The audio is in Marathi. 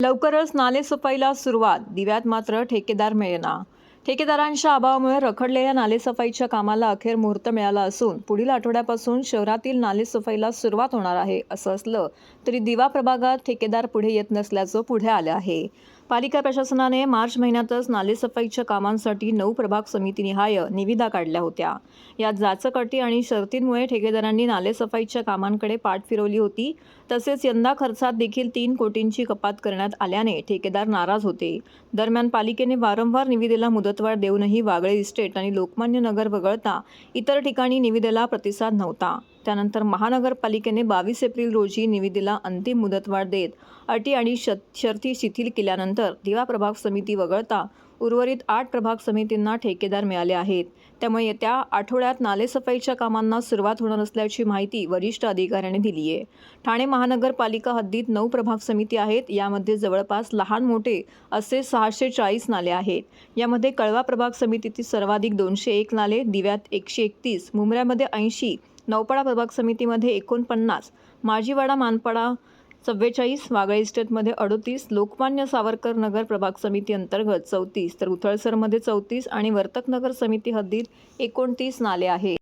लवकरच नालेसफाईला सुरुवात. दिव्यात मात्र ठेकेदार मिळेना. ठेकेदारांच्या अभावामुळे रखडलेल्या नालेसफाईच्या कामाला अखेर मुहूर्त मिळाला असून पुढील आठवड्यापासून शहरातील नालेसफाईला सुरुवात होणार आहे असं असलं तरी दिवा प्रभागात ठेकेदार पुढे येत नसल्याचं पुढे आलं आहे. पालिका प्रशासनाने मार्च महिन्यातच नालेसफाईच्या कामांसाठी नऊ प्रभाग समितीनिहाय निविदा काढल्या होत्या. यात जाचकअटी आणि शर्तींमुळे ठेकेदारांनी नालेसफाईच्या कामांकडे पाठ फिरवली होती. तसेच यंदा खर्चात देखील तीन कोटींची कपात करण्यात आल्याने ठेकेदार नाराज होते. दरम्यान पालिकेने वारंवार निविदेला मुदतवाढ देऊनही वागळे इस्टेट आणि लोकमान्य नगर वगळता इतर ठिकाणी निविदेला प्रतिसाद नव्हता. त्यानंतर महानगरपालिकेने बावीस एप्रिल रोजी निविदेला अंतिम मुदतवाढ देत अटी आणि शत शर्ती शिथिल केल्यानंतर दिवा प्रभाग समिती वगळता उर्वरित आठ प्रभाग समितींना ठेकेदार मिळाले आहेत. त्यामुळे येत्या आठवड्यात नालेसफाईच्या कामांना सुरुवात होणार असल्याची माहिती वरिष्ठ अधिकाऱ्यांनी दिली आहे. ठाणे महानगरपालिका हद्दीत नऊ प्रभाग समिती आहेत. यामध्ये जवळपास लहान मोठे असे सहाशे चाळीस नाले आहेत. यामध्ये कळवा प्रभाग समितीतील सर्वाधिक दोनशे एक नाले दिव्यात एकशे एकतीस मुंबऱ्यामध्ये ऐंशी नौपाडा प्रभाग समितीमध्ये एकोणपन्नास माजीवाडा मानपाडा चव्वेचाळीस वागळे इस्टेटमध्ये अडोतीस लोकमान्य सावरकर नगर प्रभाग समिती अंतर्गत चौतीस तर उथळसरमध्ये चौतीस आणि वर्तकनगर समिती हद्दीत एकोणतीस नाले आहेत.